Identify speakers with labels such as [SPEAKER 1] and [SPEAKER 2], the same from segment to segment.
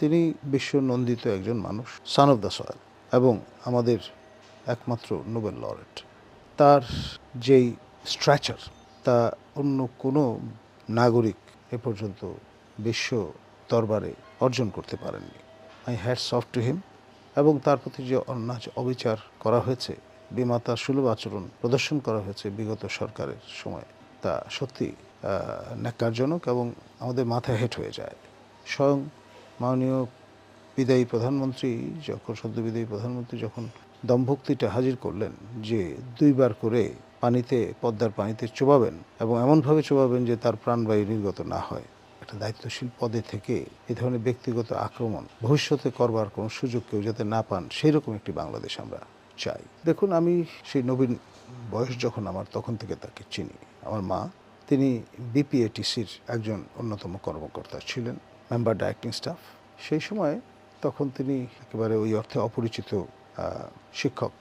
[SPEAKER 1] তিনি বিশ্ব নন্দিত একজন মানুষ সান অফ দ্য সয়েল এবং আমাদের একমাত্র নোবেল লরেট তার যেই স্ট্র্যাচার তা অন্য কোনো নাগরিক এ পর্যন্ত বিশ্ব দরবারে অর্জন করতে পারেননি। I had soft to him এবং তার প্রতি যে অন্যায় অবিচার করা হয়েছে বিমাতার সুলভ আচরণ প্রদর্শন করা হয়েছে বিগত সরকারের সময়, তা সত্যি ন্যাক্কারজনক এবং আমাদের মাথায় হেট হয়ে যায়। স্বয়ং মাননীয় বিদায়ী প্রধানমন্ত্রী যখন, সদ্য বিদায়ী প্রধানমন্ত্রী যখন দমভক্তিটা হাজির করলেন যে দুইবার করে পানিতে, পদ্মার পানিতে চোবাবেন এবং এমনভাবে চোবাবেন যে তার প্রাণবায়ু নির্গত না হয়, একটা দায়িত্বশীল পদে থেকে এ ধরনের ব্যক্তিগত আক্রমণ ভবিষ্যতে করবার কোনো সুযোগ কেউ যাতে না পান সেই রকম একটি বাংলাদেশ আমরা চাই। দেখুন, আমি সেই নবীন বয়স যখন আমার, তখন থেকে তাকে চিনি। আমার মা, তিনি বিপিএটিসির একজন অন্যতম কর্মকর্তা ছিলেন। মেম্বার ডাইরেক্টিং স্টাফ সেই সময় তখন তিনি একেবারে ওই অর্থে অপরিচিত শিক্ষক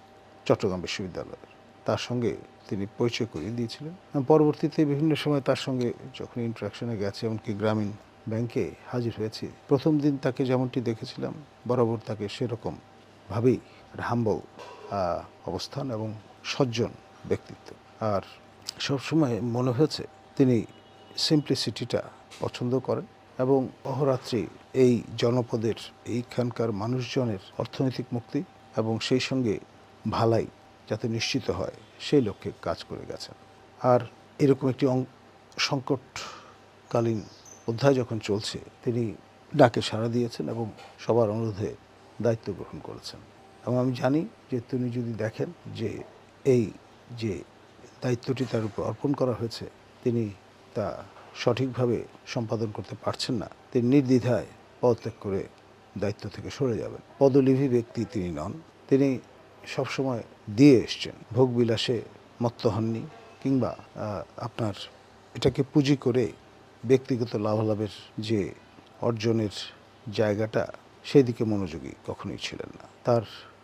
[SPEAKER 1] চট্টগ্রাম বিশ্ববিদ্যালয়ের। তার সঙ্গে তিনি পরিচয় করিয়ে দিয়েছিলেন। পরবর্তীতে বিভিন্ন সময় তার সঙ্গে যখন ইন্টারাকশনে গেছে, এমনকি গ্রামীণ ব্যাংকে হাজির হয়েছি, প্রথম দিন তাকে যেমনটি দেখেছিলাম, বরাবর তাকে সেরকম ভাবেই হাম্বল অবস্থান এবং সজ্জন ব্যক্তিত্ব। আর সবসময় মনে হয়েছে তিনি সিম্পলিসিটিটা পছন্দ করেন। এবং অহরাত্রি এই জনপদের, এইখানকার মানুষজনের অর্থনৈতিক মুক্তি এবং সেই সঙ্গে ভালাই যাতে নিশ্চিত হয়, সেই লক্ষ্যে কাজ করে গেছেন। আর এরকম একটি সংকটকালীন অধ্যায় যখন চলছে, তিনি ডাকে সাড়া দিয়েছেন এবং সবার অনুরোধে দায়িত্ব গ্রহণ করেছেন। এবং আমি জানি যে তিনি যদি দেখেন যে এই যে দায়িত্বটি তার উপর অর্পণ করা হয়েছে, তিনি তা সঠিকভাবে সম্পাদন করতে পারছেন না। তিনি নির্দ্বিধায় পদত্যাগ করে দায়িত্ব থেকে সরে যাবেন। পদলিভি ব্যক্তি তিনি নন। তিনি সবসময় দিয়ে এসছেন। ভোগবিলাসে মত্ত হননি কিংবা আপনার এটাকে পুঁজি করে ব্যক্তিগত লাভালাভের যে অর্জনের জায়গাটা সেই দিকে মনোযোগী কখনোই ছিলেন না। তার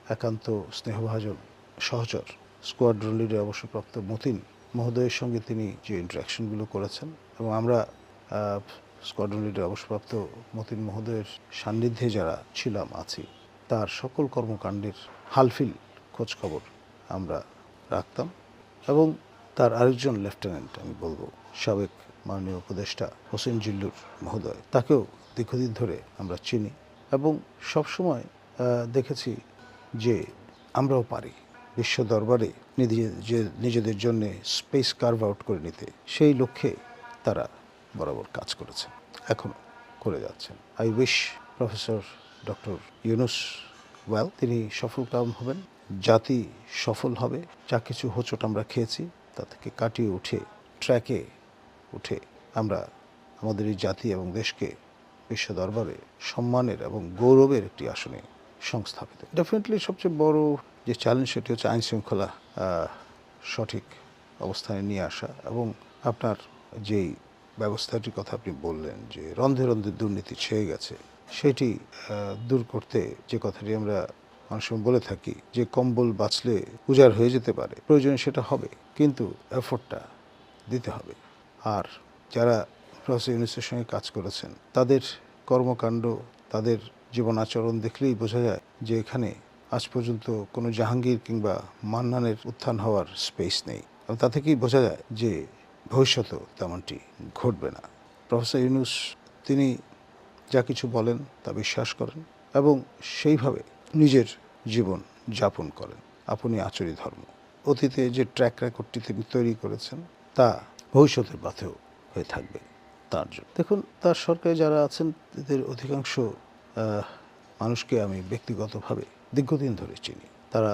[SPEAKER 1] একান্ত স্নেহভাজন সহচর স্কোয়াড্রন লিডার অবসরপ্রাপ্ত মতিন মহোদয়ের সঙ্গে তিনি যে ইন্টারাকশনগুলো করেছেন এবং আমরা স্কোয়াড্রন লিডার অবসরপ্রাপ্ত মতিন মহোদয়ের সান্নিধ্যে যারা ছিলাম, আছি, তার সকল কর্মকাণ্ডের হালফিল খোঁজখবর আমরা রাখতাম এবং তার আরেকজন লেফটেন্যান্ট আমি বলব, সাবেক মাননীয় উপদেষ্টা হোসেন জিল্লুর মহোদয়, তাকেও দীর্ঘদিন ধরে আমরা চিনি এবং সবসময় দেখেছি যে আমরাও পারি। বিশ্ব দরবারে নিজেদের জন্য স্পেস কার্ভ আউট করে নিতে, সেই লক্ষ্যে তারা বরাবর কাজ করেছে। এখনও করে যাচ্ছেন। I wish professor doctor Yunus well তিনি সফল কাম হবেন, জাতি সফল হবে, যা কিছু হোঁচট আমরা খেয়েছি, তা থেকে কাটিয়ে উঠে ট্র্যাকে উঠে আমরা আমাদের এই জাতি এবং দেশকে বিশ্ব দরবারে সম্মানের এবং গৌরবের একটি আসনে সংস্থাপিত। ডেফিনেটলি সবচেয়ে বড় যে চ্যালেঞ্জ সেটি হচ্ছে আইন শৃঙ্খলা সঠিক অবস্থানে নিয়ে আসা এবং আপনার যেই ব্যবস্থাটির কথা আপনি বললেন যে রন্ধে রন্ধে দুর্নীতি ছেয়ে গেছে, সেটি দূর করতে যে কথাটি আমরা অনেক সময় বলে থাকি, যে কম্বল বাঁচলে উজাড় হয়ে যেতে পারে, প্রয়োজনে সেটা হবে, কিন্তু এফোর্টটা দিতে হবে। আর যারা প্রফেসর ইউনুসের সঙ্গে কাজ করেছেন, তাদের কর্মকাণ্ড, তাদের জীবন আচরণ দেখলেই বোঝা যায় যে এখানে আজ পর্যন্ত কোনো জাহাঙ্গীর কিংবা মান্নানের উত্থান হওয়ার স্পেস নেই। এবং তা থেকেই বোঝা যায় যে ভবিষ্যতেও তেমনটি ঘটবে না। প্রফেসর ইউনুস, তিনি যা কিছু বলেন তা বিশ্বাস করেন এবং সেইভাবে নিজের জীবন যাপন করেন। আপনি আচরি ধর্ম। অতীতে যে ট্র্যাক রেকর্ডটি তিনি তৈরি করেছেন তা ভবিষ্যতের পথেও হয়ে থাকবে তার জন্য। দেখুন, তার সরকারে যারা আছেন এদের অধিকাংশ মানুষকে আমি ব্যক্তিগতভাবে দীর্ঘদিন ধরে চিনি। তারা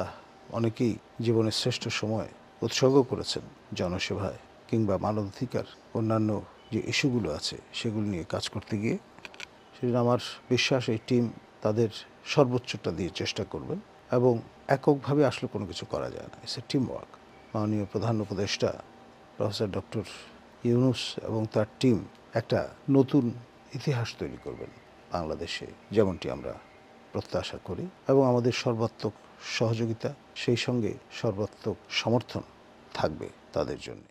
[SPEAKER 1] অনেকেই জীবনের শ্রেষ্ঠ সময় উৎসর্গ করেছেন জনসেবায় কিংবা মানবাধিকার অন্যান্য যে ইস্যুগুলো আছে সেগুলো নিয়ে কাজ করতে গিয়ে। সেদিন আমার বিশ্বাস এই টিম তাদের সর্বোচ্চটা দিয়ে চেষ্টা করবেন এবং এককভাবে আসলে কোনো কিছু করা যায় না। ইটস এ টিম ওয়ার্ক মাননীয় প্রধান উপদেষ্টা প্রফেসর ডক্টর ইউনুস এবং তার টিম একটা নতুন ইতিহাস তৈরি করবেন। বাংলাদেশে যেমনটি আমরা প্রত্যাশা করি এবং আমাদের সর্বাত্মক সহযোগিতা, সেই সঙ্গে সর্বাত্মক সমর্থন থাকবে তাদের জন্য।